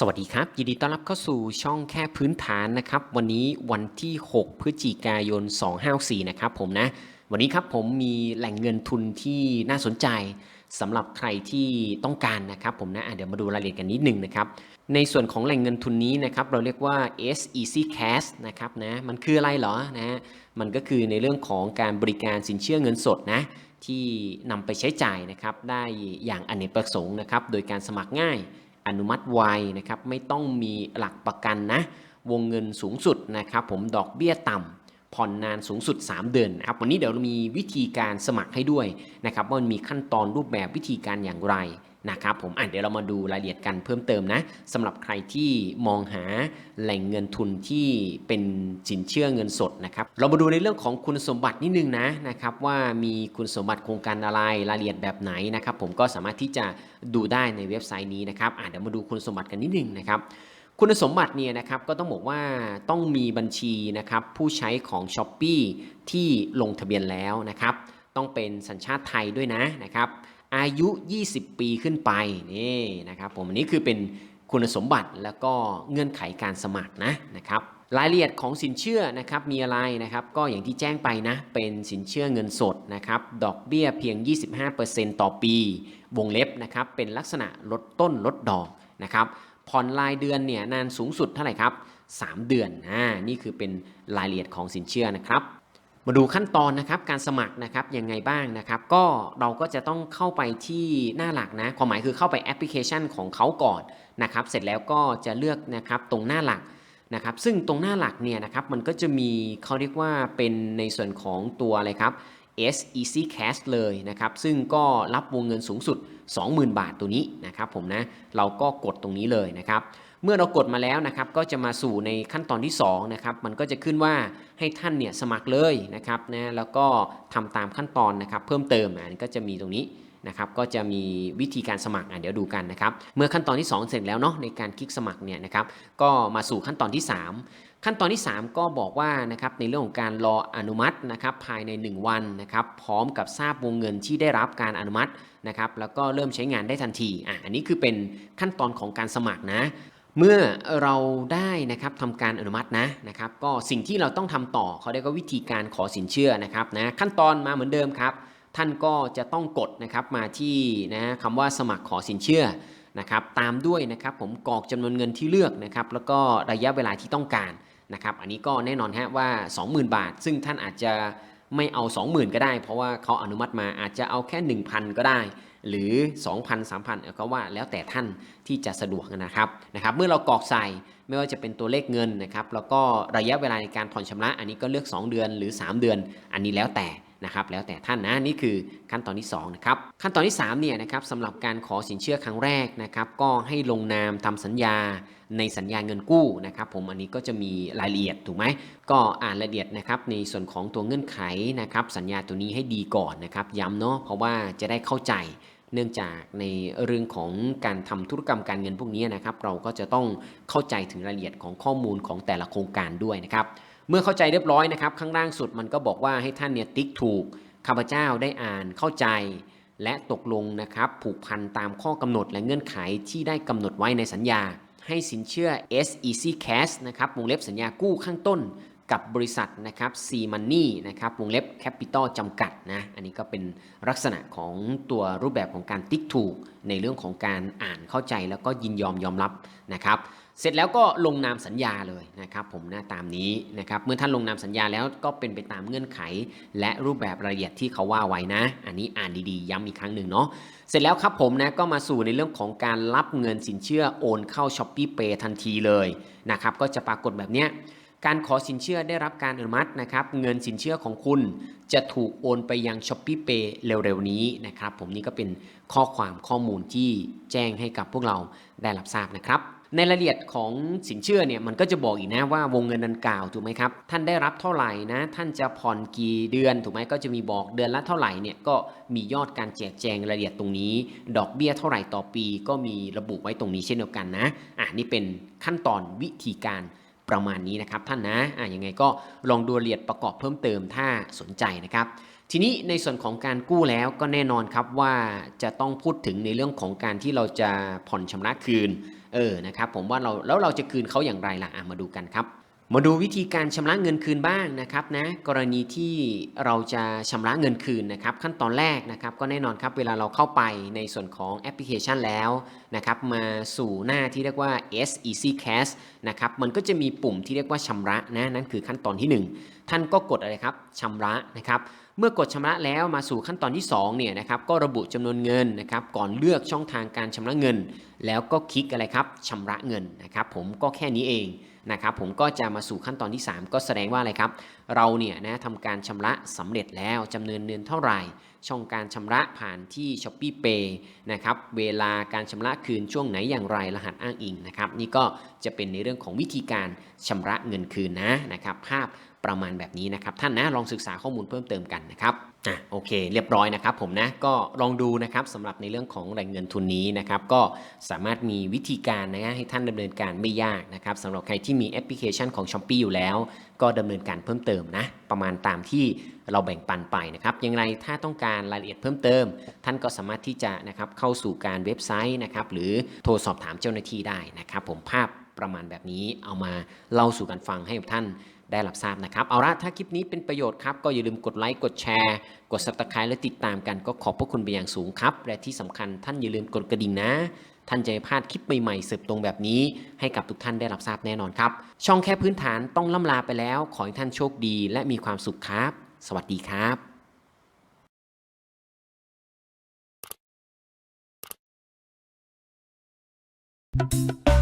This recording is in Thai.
สวัสดีครับ ยินดีต้อนรับเข้าสู่ช่องแค่พื้นฐานนะครับ วันนี้วันที่ 6 พฤศจิกายน 254 นะครับผมนะ วันนี้ครับผมมีแหล่งเงินทุนที่น่าสนใจสำหรับใครที่ต้องการนะครับผมนะะเดี๋ยวมาดูรายละเอียดกันนิดนึงนะครับ ในส่วนของแหล่งเงินทุนนี้นะครับ เราเรียกว่า S Easy Cash นะครับนะ มันคืออะไรเหรอนะฮะมันก็คือในเรื่องของการบริการสินเชื่อเงินสดนะที่นำไปใช้จ่ายนะครับได้อย่างอเนกประสงค์นะครับ โดยการสมัครง่าย อนุมัติไวนะครับไม่ต้องมีหลักประกันนะ วงเงินสูงสุดนะครับผมดอกเบี้ยต่ำผ่อนนานสูงสุด 3 เดือนนะครับวันนี้เดี๋ยวเรามีวิธีการสมัครให้ด้วยนะครับว่ามันมีขั้นตอนรูปแบบวิธีการอย่างไร นะครับผมอะเดี๋ยวเรามาดูรายละเอียดกันเพิ่มเติมนะสำหรับใครที่มองหาแหล่งเงินทุนที่เป็นสินเชื่อเงินสดนะครับเรามาดูในเรื่องของคุณสมบัตินิดนึงนะนะครับว่ามีคุณสมบัติโครงการอะไรรายละเอียดแบบไหนนะครับผมก็สามารถที่จะดูได้ในเว็บไซต์นี้นะครับอะเดี๋ยวมาดูคุณสมบัติกันนิดนึงนะครับคุณสมบัติเนี่ยนะครับก็ต้องบอกว่าต้องมีบัญชีนะครับผู้ใช้ของ s h อ p e e ที่ลงทะเบียนแล้วนะครับต้องเป็นสัญชาติไทยด้วยนะนะครับ อายุ 20 ปีขึ้นไปนี่นะครับผมอันนี้คือเป็นคุณสมบัติแล้วก็เงื่อนไขการสมัครนะนะครับรายละเอียดของสินเชื่อนะครับมีอะไรนะครับก็อย่างที่แจ้งไปนะเป็นสินเชื่อเงินสดนะครับดอกเบี้ยเพียง 25%ต่อปี วงเล็บนะครับเป็นลักษณะลดต้นลดดอกนะครับผ่อนรายเดือนเนี่ยนานสูงสุดเท่าไหร่ครับ 3 เดือนอ่านี่คือเป็นรายละเอียดของสินเชื่อนะครับ มาดูขั้นตอนนะครับการสมัครนะครับยังไงบ้างนะครับ ก็เราก็จะต้องเข้าไปที่หน้าหลักนะความหมายคือเข้าไปแอปพลิเคชันของเขาก่อนนะครับ เสร็จแล้วก็จะเลือกนะครับตรงหน้าหลักนะครับ ซึ่งตรงหน้าหลักเนี่ยนะครับมันก็จะมีเขาเรียกว่าเป็นในส่วนของตัวอะไรครับ S Easy Cash เลยนะครับ ซึ่งก็รับวงเงินสูงสุด 20,000 บาทตัวนี้นะครับผมนะเราก็กดตรงนี้เลยนะครับ เมื่อเรากดมาแล้วนะครับก็จะมาสู่ในขั้นตอนที่2นะครับมันก็จะขึ้นว่าให้ท่านเนี่ยสมัครเลยนะครับนะแล้วก็ทำตามขั้นตอนนะครับเพิ่มเติมอันก็จะมีตรงนี้นะครับก็จะมีวิธีการสมัครอะเดี๋ยวดูกันนะครับเมื่อขั้นตอนที่ 2 เสร็จแล้วเนาะในการคลิกสมัครเนี่ยนะครับก็มาสู่ขั้นตอนที่ 3 ขั้นตอนที่ 3 ก็บอกว่านะครับในเรื่องของการรออนุมัตินะครับภายใน 1 วันนะครับพร้อมกับทราบวงเงินที่ได้รับการอนุมัตินะครับแล้วก็เริ่มใช้งานได้ทันทีอะอันนี้คือเป็นขั้นตอนของการสมัครนะ เมื่อเราได้นะครับทำการอนุมัตินะนะครับก็สิ่งที่เราต้องทำต่อเขาเรียกว่าวิธีการขอสินเชื่อนะครับนะขั้นตอนมาเหมือนเดิมครับ ท่านก็จะต้องกดนะครับมาที่นะคำว่าสมัครขอสินเชื่อนะครับตามด้วยนะครับผมกรอกจำนวนเงินที่เลือกนะครับแล้วก็ระยะเวลาที่ต้องการนะครับอันนี้ก็แน่นอนฮะว่า 20,000 บาท ซึ่งท่านอาจจะไม่เอา 20,000 ก็ได้ เพราะว่าเขาอนุมัติมาอาจจะเอาแค่ 1,000 ก็ได้ หรือ 2,000 3,000ก็ว่าแล้วแต่ท่านที่จะสะดวกนะครับนะครับ เมื่อเรากรอกใส่ไม่ว่าจะเป็นตัวเลขเงินนะครับแล้วก็ระยะเวลาในการผ่อนชำระ อันนี้ก็เลือก 2 เดือนหรือ 3 เดือน อันนี้แล้วแต่ นะครับแล้วแต่ท่านนะนี่คือขั้นตอนที่2นะครับขั้นตอนที่3เนี่ยนะครับสำหรับการขอสินเชื่อครั้งแรกนะครับก็ให้ลงนามทำสัญญาในสัญญาเงินกู้นะครับผมอันนี้ก็จะมีรายละเอียดถูกไหมก็อ่านรายละเอียดนะครับในส่วนของตัวเงื่อนไขนะครับสัญญาตัวนี้ให้ดีก่อนนะครับย้ำเนาะเพราะว่าจะได้เข้าใจเนื่องจากในเรื่องของการทำธุรกรรมการเงินพวกนี้นะครับเราก็จะต้องเข้าใจถึงรายละเอียดของข้อมูลของแต่ละโครงการด้วยนะครับ เมื่อเข้าใจเรียบร้อยนะครับ ข้างล่างสุดมันก็บอกว่าให้ท่านเนี่ยติ๊กถูกข้าพเจ้าได้อ่านเข้าใจ และตกลงนะครับผูกพันตามข้อกำหนดและเงื่อนไขที่ได้กำหนดไว้ในสัญญา ให้สินเชื่อ S Easy Cash นะครับวงเล็บสัญญากู้ข้างต้นกับบริษัทนะครับ C Money นะครับวงเล็บ Capital จำกัดนะอันนี้ก็เป็นลักษณะของตัวรูปแบบของการติ๊กถูก ในเรื่องของการอ่านเข้าใจแล้วก็ยินยอมยอมรับนะครับ เสร็จแล้วก็ลงนามสัญญาเลยนะครับผมน้าตามนี้นะครับเมื่อท่านลงนามสัญญาแล้วก็เป็นไปตามเงื่อนไข และรูปแบบรายละเอียดที่เขาว่าไว้นะ อันนี้อ่านดีๆ ย้ำอีกครั้งหนึ่งเนาะเสร็จแล้วครับผมนะก็มาสู่ในเรื่องของการรับเงินสินเชื่อโอนเข้า s h อ p e e Pay ทันทีเลยนะครับก็จะปรากฏแบบเนี้ยการขอสินเชื่อได้รับการอนุมัตินะครับเงินสินเชื่อของคุณจะถูกโอนไปยัง s h อ p e e Pay เร็วๆนี้นะครับผมนี่ก็เป็นข้อความข้อมูลที่แจ้งให้กับพวกเราได้รับทราบนะครับ ในรายละเอียดของสินเชื่อเนี่ยมันก็จะบอกอีกนะว่าวงเงินดังกล่าวถูกไหมครับท่านได้รับเท่าไหร่นะท่านจะผ่อนกี่เดือนถูกไหมก็จะมีบอกเดือนละเท่าไหร่เนี่ยก็มียอดการแจกแจงรายละเอียดตรงนี้ ดอกเบี้ยเท่าไหร่ต่อปี ก็มีระบุไว้ตรงนี้เช่นเดียวกันนะอะนี่เป็นขั้นตอนวิธีการประมาณนี้นะครับท่านนะอะยังไงก็ลองดูรายละเอียดประกอบเพิ่มเติมถ้าสนใจนะครับ ทีนี้ในส่วนของการกู้แล้วก็แน่นอนครับว่าจะต้องพูดถึงในเรื่องของการที่เราจะผ่อนชำระคืนเออนะครับผมว่าเราแล้วเราจะคืนเขาอย่างไรล่ะมาดูกันครับ มาดูวิธีการชำระเงินคืนบ้างนะครับนะกรณีที่เราจะชำระเงินคืนนะครับ ขั้นตอนแรกนะครับก็แน่นอนครับเวลาเราเข้าไปในส่วนของแอปพลิเคชันแล้วนะครับมาสู่หน้าที่เรียกว่า S Easy Cash นะครับมันก็จะมีปุ่มที่เรียกว่าชำระนะนั่นคือขั้นตอนที่หนึ่งท่านก็กดอะไรครับชำระนะครับเมื่อกดชำระแล้วมาสู่ขั้นตอนที่2เนี่ยนะครับก็ระบุจำนวนเงินนะครับก่อนเลือกช่องทางการชำระเงิน แล้วก็คลิกอะไรครับชำระเงินนะครับผมก็แค่นี้เองนะครับผมก็จะมาสู่ขั้นตอนที่ 3 ก็แสดงว่าอะไรครับ เราเนี่ยนะทำการชำระสำเร็จแล้วจำนวนเงินเท่าไหร่ช่องการชำระผ่านที่ s h อ p e e Pay นะครับเวลาการชำระคืนช่วงไหนอย่างไรรหัสอ้างอิงนะครับนี่ก็จะเป็นในเรื่องของวิธีการชำระเงินคืนนะนะครับภาพประมาณแบบนี้นะครับท่านนะลองศึกษาข้อมูลเพิ่มเติมกันนะครับ อะโอเคเรียบร้อยนะครับผมนะก็ลองดูนะครับสำหรับในเรื่องของแหล่งเงินทุนนี้นะครับก็สามารถมีวิธีการนะฮะให้ท่านดำเนินการไม่ยากนะครับสำหรับใครที่มีแอปพลิเคชันของ s h อ p e e อยู่แล้ว ก็ดำเนินการเพิ่มเติมนะประมาณตามที่เราแบ่งปันไปนะครับอย่างไรถ้าต้องการรายละเอียดเพิ่มเติม ท่านก็สามารถที่จะนะครับเข้าสู่การเว็บไซต์นะครับหรือโทรสอบถามเจ้าหน้าที่ได้นะครับผมภาพประมาณแบบนี้เอามาเล่าสู่กันฟังให้ท่าน ได้รับทราบนะครับ เอาละถ้าคลิปนี้เป็นประโยชน์ครับ ก็อย่าลืมกดไลค์ กดแชร์ กด subscribe และติดตามกันก็ขอบพระคุณไปนอย่างสูงครับ และที่สำคัญท่านอย่าลืมกดกระดิ่งนะ ท่านจะไม่พลาดคลิปใหม่ๆเสิร์ฟตรงแบบนี้ ให้กับทุกท่านได้รับทราบแน่นอนครับ ช่องแค่พื้นฐานต้องล่ำลาไปแล้ว ขอให้ท่านโชคดี และมีความสุขครับ สวัสดีครับ